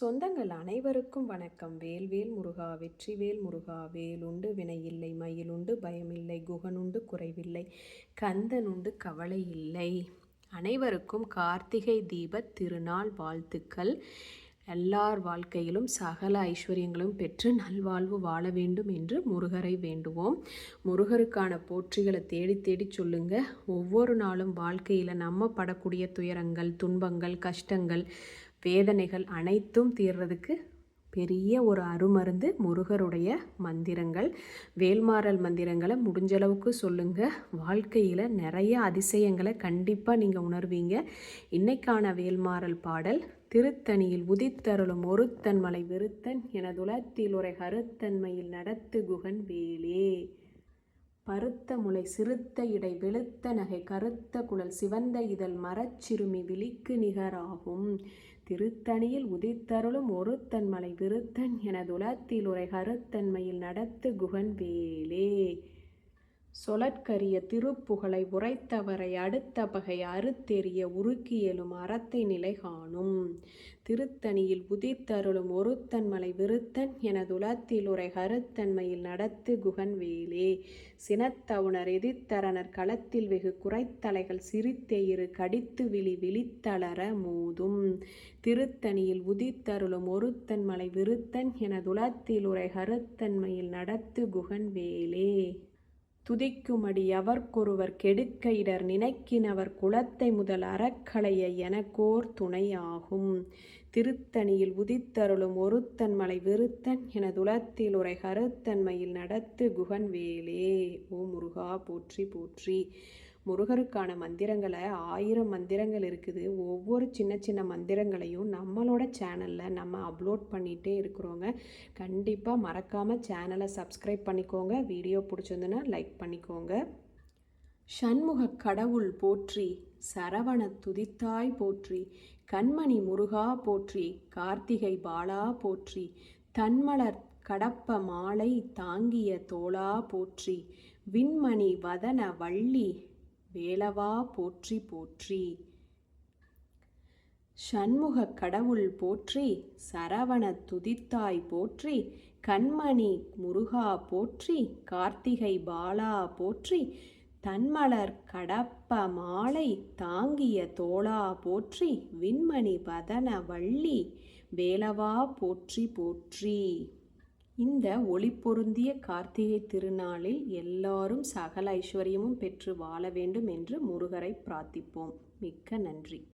சொந்தங்கள் அனைவருக்கும் வணக்கம். வேல்வேல் முருகா வெற்றிவேல் முருகா வேலுண்டு வினையில்லை மயிலுண்டு பயமில்லை குகனுண்டு குறைவில்லை கந்தனுண்டு கவலை இல்லை. அனைவருக்கும் கார்த்திகை தீப திருநாள் வாழ்த்துக்கள். எல்லார் வாழ்க்கையிலும் சகல ஐஸ்வர்யங்களும் பெற்று நல்வாழ்வு வாழ வேண்டும் என்று முருகரை வேண்டுவோம். முருகருக்கான போற்றிகளை தேடி தேடி சொல்லுங்க. ஒவ்வொரு நாளும் வாழ்க்கையில் நம்ம படக்கூடிய துயரங்கள் துன்பங்கள் கஷ்டங்கள் வேதனைகள் அனைத்தும் தீர்றதுக்கு பெரிய ஒரு அருமருந்து முருகருடைய மந்திரங்கள். வேல்மாறல் மந்திரங்களை முடிஞ்சளவுக்கு சொல்லுங்கள் வாழ்க்கையில் நிறைய அதிசயங்களை கண்டிப்பாக நீங்கள் உணர்வீங்க. இன்னைக்கான வேல்மாறல் பாடல் திருத்தணியில் உதித்தருளும் ஒருத்தன்மலை விருத்தன் எனதுலத்தில் உரை கருத்தன்மையில் நடத்து குகன் வேலே. பருத்த முளை சிறுத்த இடை வெளுத்த நகை கருத்த குழல் சிவந்த இதழ் மரச்சிறுமி விழிக்கு நிகராகும். திருத்தணியில் உதித்தருளும் ஒருத்தன் மலை விருத்தன் எனதுலத்தில் உரை கருத்தன்மையில் நடத்து குகன் வேலே. சொலற்கரிய திருப்புகழை உரைத்தவரை அடுத்த பகை அறுத்தெறிய உருக்கியலும் அறத்தை நிலை காணும் திருத்தணியில் உதித்தருளும் ஒருத்தன்மலை விருத்தன் எனதுலத்தில் உரை கருத்தன்மையில் நடத்து குகன் வேலே சினத்தவுணர் எதிர்த்தரனர் களத்தில் வெகு குறைத்தலைகள் சிரித்தெயிறு கடித்து விழி விழித்தளர மோதும். திருத்தணியில் உதித்தருளும் ஒருத்தன்மலை விருத்தன் எனதுலத்தில் உரை கருத்தன்மையில் நடத்து குகன் வேலே துதிக்குமடி அவர்க்கொருவர் கெடுக்க இடர் நினைக்கினவர் குலத்தை முதல் அறக்களைய எனக்கோர் துணையாகும். திருத்தணியில் உதித்தருளும் ஒருத்தன் மலை விருத்தன் எனதுலத்தில் உரை கருத்தன்மையில் நடத்து குகன் வேலே ஓ முருகா போற்றி போற்றி. முருகருக்கான மந்திரங்களை ஆயிரம் மந்திரங்கள் இருக்குது. ஒவ்வொரு சின்ன சின்ன மந்திரங்களையும் நம்மளோட சேனலில் நம்ம அப்லோட் பண்ணிகிட்டே இருக்கிறோங்க. கண்டிப்பாக மறக்காமல் சேனலை சப்ஸ்கிரைப் பண்ணிக்கோங்க. வீடியோ பிடிச்சிருந்துன்னா லைக் பண்ணிக்கோங்க. சண்முக கடவுள் போற்றி சரவண துதித்தாய் போற்றி கண்மணி முருகா போற்றி கார்த்திகை பாலா போற்றி தன்மலர் கடப்ப மாலை தாங்கிய தோளா போற்றி விண்மணி வதன வள்ளி வேலவா போற்றி போற்றி. சண்முகக் கடவுள் போற்றி சரவண துதித்தாய் போற்றி கண்மணி முருகா போற்றி கார்த்திகை பாலா போற்றி தன்மலர் கடப்ப மாலை தாங்கிய தோளா போற்றி விண்மணி வதன வள்ளி வேலவா போற்றி போற்றி. இந்த ஒளி பொருந்திய கார்த்திகை திருநாளில் எல்லாரும் சகல ஐஸ்வர்யமும் பெற்று வாழ வேண்டும் என்று முருகரை பிரார்த்திப்போம். மிக்க நன்றி.